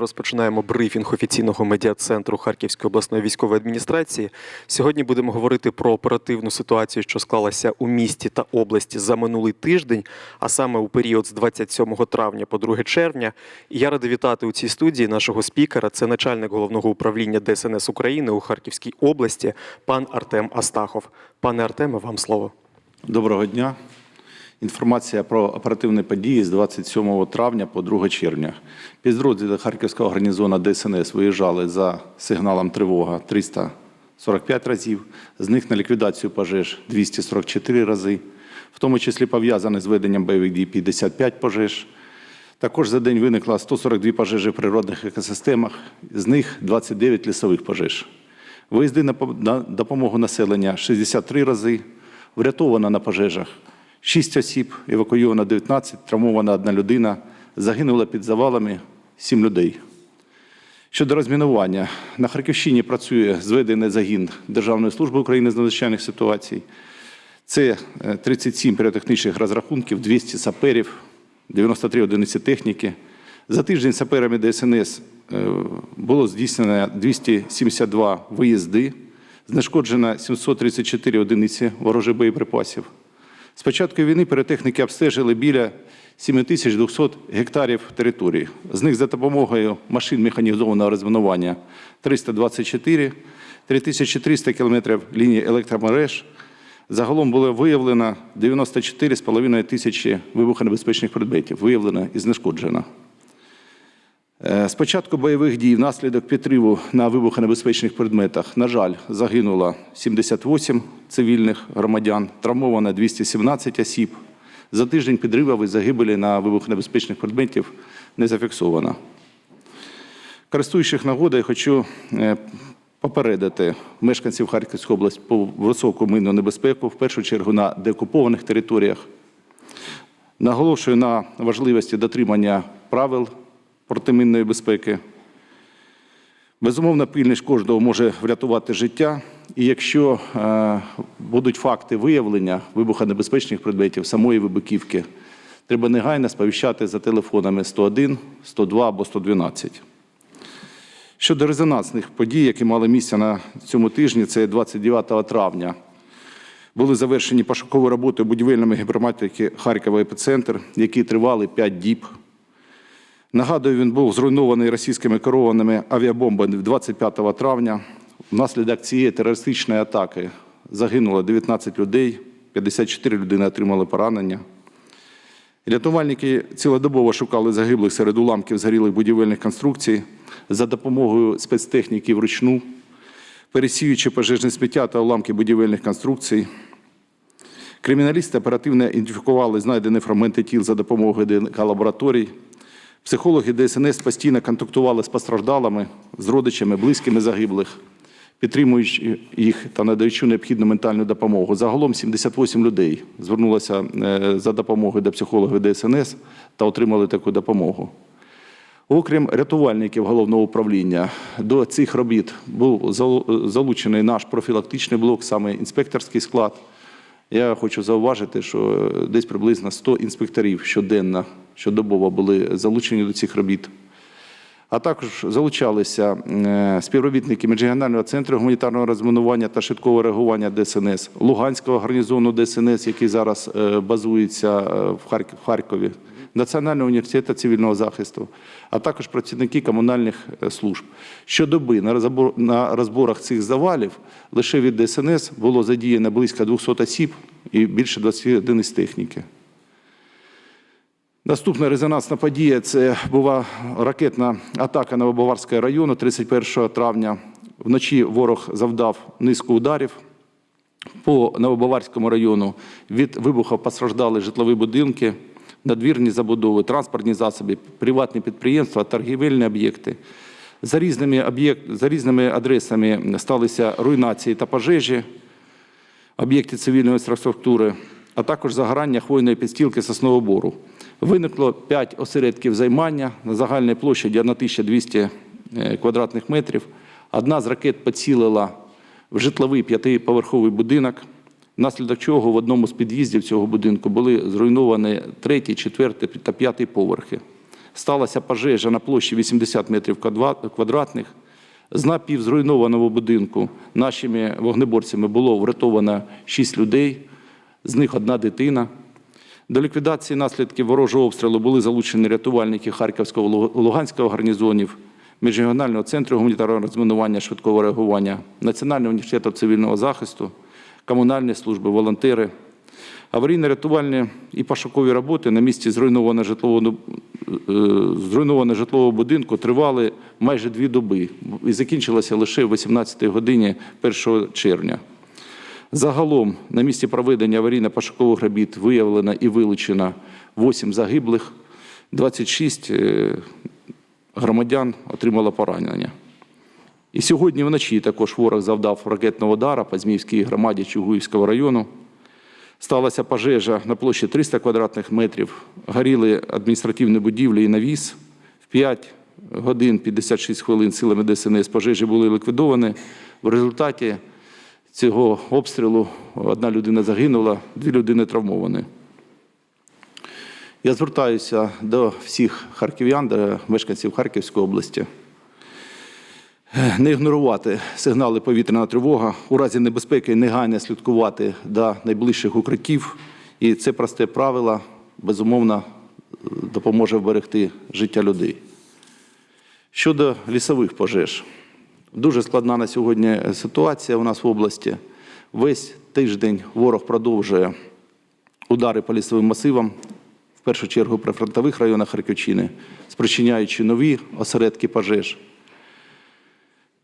розпочинаємо брифінг офіційного медіа-центру Харківської обласної військової адміністрації. Сьогодні будемо говорити про оперативну ситуацію, що склалася у місті та області за минулий тиждень, а саме у період з 27 травня по 2 червня. І я радий вітати у цій студії нашого спікера. Це начальник головного управління ДСНС України у Харківській області, пан Артем Астахов. Пане Артеме, вам слово. Доброго дня. Інформація про оперативні події з 27 травня по 2 червня. Підрозділи Харківського гарнізону ДСНС виїжджали за сигналом тривога 345 разів, з них на ліквідацію пожеж 244 рази, в тому числі пов'язані з веденням бойових дій 55 пожеж. Також за день виникло 142 пожежі в природних екосистемах, з них 29 лісових пожеж. Виїзди на допомогу населення 63 рази, врятовано на пожежах 6 осіб, евакуйовано 19, травмована одна людина, загинула під завалами 7 людей. Щодо розмінування, на Харківщині працює зведений загін Державної служби України з надзвичайних ситуацій. Це е, 37 піротехнічних розрахунків, 200 саперів, 93 одиниці техніки. За тиждень саперами ДСНС е, було здійснено 272 виїзди, знешкоджено 734 одиниці ворожих боєприпасів. З початку війни перетехніки обстежили біля 7200 гектарів території. З них за допомогою машин механізованого розмінування 324, 3300 кілометрів лінії електромереж. Загалом було виявлено 94,5 тисячі вибухонебезпечних предметів, виявлено і знешкоджено. Е, З початку бойових дій внаслідок підриву на вибухонебезпечних предметах, на жаль, загинуло 78 цивільних громадян, травмовано 217 осіб. За тиждень підривів і загибелі на вибухонебезпечних предметів не зафіксовано. Користуючись нагодою, хочу е, попередити мешканців Харківської області про високу минну небезпеку, в першу чергу на деокупованих територіях. Наголошую на важливості дотримання правил протимінної безпеки. Безумовно, пильність кожного може врятувати життя. І якщо е, будуть факти виявлення вибухонебезпечних предметів самої вибухівки, треба негайно сповіщати за телефонами 101, 102 або 112. Щодо резонансних подій, які мали місце на цьому тижні, це 29 травня. Були завершені пошукові роботи будівельними гіброматики Харкова епіцентр, які тривали 5 діб. Нагадую, він був зруйнований російськими керованими авіабомбами 25 травня. Внаслідок цієї терористичної атаки загинуло 19 людей, 54 людини отримали поранення. Рятувальники цілодобово шукали загиблих серед уламків згорілих будівельних конструкцій за допомогою спецтехніки вручну, пересіюючи пожежне сміття та уламки будівельних конструкцій. Криміналісти оперативно ідентифікували знайдені фрагменти тіл за допомогою ДНК-лабораторій. Психологи ДСНС постійно контактували з постраждалими, з родичами, близькими загиблих, підтримуючи їх та надаючи необхідну ментальну допомогу. Загалом 78 людей звернулося е, за допомогою до психологів ДСНС та отримали таку допомогу. Окрім рятувальників головного управління, до цих робіт був залучений наш профілактичний блок, саме інспекторський склад. Я хочу зауважити, що десь приблизно 100 інспекторів щоденно, щодобово були залучені до цих робіт. А також залучалися е, співробітники Міжрегіонального центру гуманітарного розмінування та швидкого реагування ДСНС, Луганського гарнізону ДСНС, який зараз е, базується е, в Харкові, Національного університету цивільного захисту, а також працівники комунальних служб. Щодоби на розборах цих завалів лише від ДСНС було задіяно близько 200 осіб і більше 20 одиниць техніки. Наступна резонансна подія це була ракетна атака Новобаварського району 31 травня. Вночі ворог завдав низку ударів. По Новобаварському району від вибуху постраждали житлові будинки, надвірні забудови, транспортні засоби, приватні підприємства, торгівельні об'єкти. За різними, об'єкт, за різними адресами сталися руйнації та пожежі об'єктів цивільної інфраструктури, а також загорання хвойної підстілки соснового бору. Виникло 5 осередків займання на загальній площаді 1200 е, квадратних метрів. Одна з ракет поцілила в житловий п'ятиповерховий будинок, внаслідок чого в одному з під'їздів цього будинку були зруйновані третій, четвертий та п'ятий поверхи. сталася пожежа на площі 80 метрів квадратних. З напівзруйнованого будинку нашими вогнеборцями було врятовано 6 людей, з них одна дитина. До ліквідації наслідків ворожого обстрілу були залучені рятувальники Харківського Луганського гарнізонів, Міжрегіонального центру гуманітарного розмінування швидкого реагування, Національного університету цивільного захисту, комунальні служби, волонтери. Аварійно-рятувальні і пошукові роботи на місці зруйнованого житлового, е, зруйнованого житлового будинку тривали майже дві доби і закінчилося лише о 18 годині 1 червня. Загалом на місці проведення аварійно-пошукових робіт виявлено і вилучено 8 загиблих, 26 е, громадян отримало поранення. І сьогодні вночі також ворог завдав ракетного удара по Зміївській громаді Чугуївського району. Сталася пожежа на площі 300 квадратних метрів, горіли адміністративні будівлі і навіс. В 5 годин 56 хвилин силами ДСНС пожежі були ліквідовані. В результаті цього обстрілу одна людина загинула, дві людини травмовані. Я звертаюся до всіх харків'ян, до мешканців Харківської області. Не ігнорувати сигнали повітряна тривога, у разі небезпеки негайно слідкувати до найближчих укриттів. І це просте правило, безумовно, допоможе вберегти життя людей. Щодо лісових пожеж, дуже складна на сьогодні ситуація у нас в області. Весь тиждень ворог продовжує удари по лісовим масивам, в першу чергу при фронтових районах Харківщини, спричиняючи нові осередки пожеж.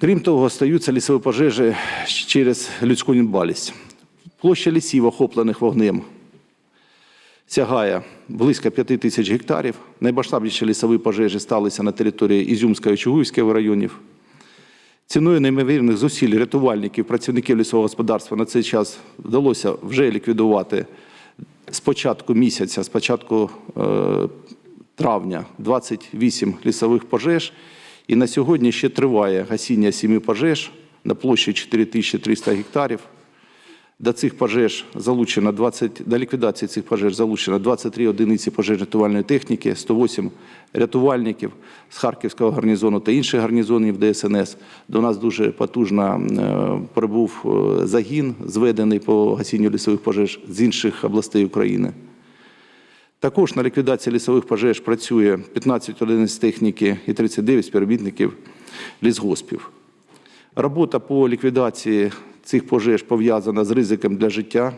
Крім того, стаються лісові пожежі через людську недбалість. Площа лісів, охоплених вогнем, сягає близько 5 тисяч гектарів. Наймасштабніші лісові пожежі сталися на території Ізюмського і Чугуївського районів. Ціною неймовірних зусиль рятувальників, працівників лісового господарства на цей час вдалося вже ліквідувати з початку місяця, з початку е, травня 28 лісових пожеж. І на сьогодні ще триває гасіння сіми пожеж на площі 4300 гектарів. До цих пожеж залучено 20, до ліквідації цих пожеж залучено 23 одиниці пожежно-рятувальної техніки, 108 рятувальників з Харківського гарнізону та інших гарнізонів ДСНС. До нас дуже потужно е, прибув е, загін, зведений по гасінню лісових пожеж з інших областей України. Також на ліквідації лісових пожеж працює 15 одиниць техніки і 39 співробітників лісгоспів. Робота по ліквідації цих пожеж пов'язана з ризиком для життя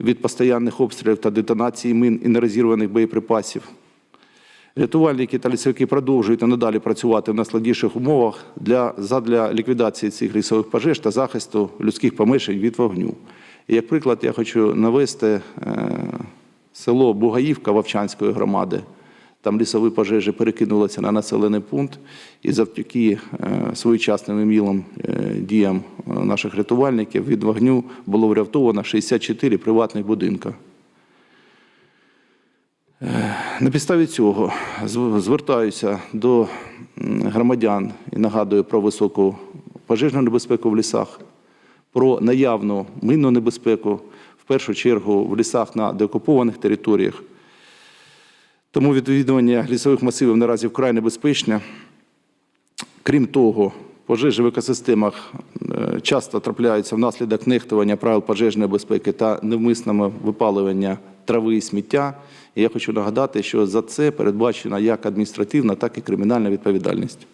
від постоянних обстрілів та детонації мин і нерозірваних боєприпасів. Рятувальники та лісовики продовжують надалі працювати в найскладніших умовах для, задля ліквідації цих лісових пожеж та захисту людських помешкань від вогню. І як приклад, я хочу навести е, село Бугаївка Вовчанської громади. Там лісові пожежі перекинулися на населений пункт, і завдяки е, своєчасним і е, діям е, наших рятувальників від вогню було врятовано 64 приватних будинка. На підставі цього звертаюся до громадян і нагадую про високу пожежну небезпеку в лісах, про наявну минну небезпеку, в першу чергу в лісах на деокупованих територіях. Тому відвідування лісових масивів наразі вкрай небезпечне. Крім того, пожежі в екосистемах е, часто трапляються внаслідок нехтування правил пожежної безпеки та невмисного випалювання трави і сміття. І я хочу нагадати, що за це передбачена як адміністративна, так і кримінальна відповідальність.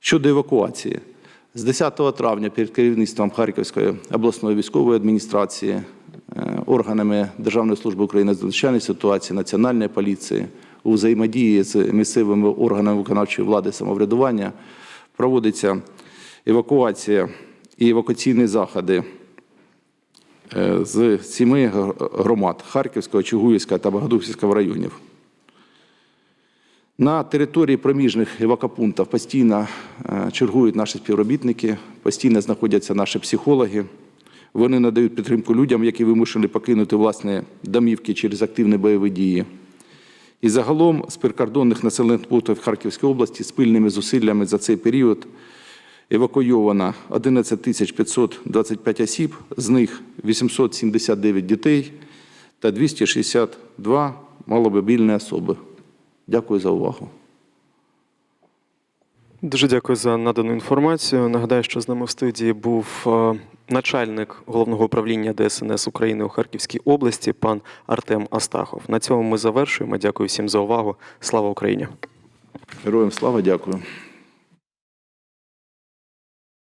Щодо евакуації, з 10 травня перед керівництвом Харківської обласної військової адміністрації, органами Державної служби України з надзвичайної ситуації, Національної поліції у взаємодії з місцевими органами виконавчої влади самоврядування проводиться евакуація і евакуаційні заходи е, з сіми громад Харківського, Чугуївського та Богодухівського районів. На території проміжних евакопунктів постійно е, чергують наші співробітники, постійно знаходяться наші психологи. Вони надають підтримку людям, які вимушені покинути власні домівки через активні бойові дії. І загалом з прикордонних населених пунктів Харківської області спільними зусиллями за цей період евакуйовано 11 тисяч 525 осіб, з них 879 дітей та 262 маломобільні особи. Дякую за увагу. Дуже дякую за надану інформацію. Нагадаю, що з нами в студії був е, начальник головного управління ДСНС України у Харківській області, пан Артем Астахов. На цьому ми завершуємо. Дякую всім за увагу. Слава Україні! Героям слава, дякую.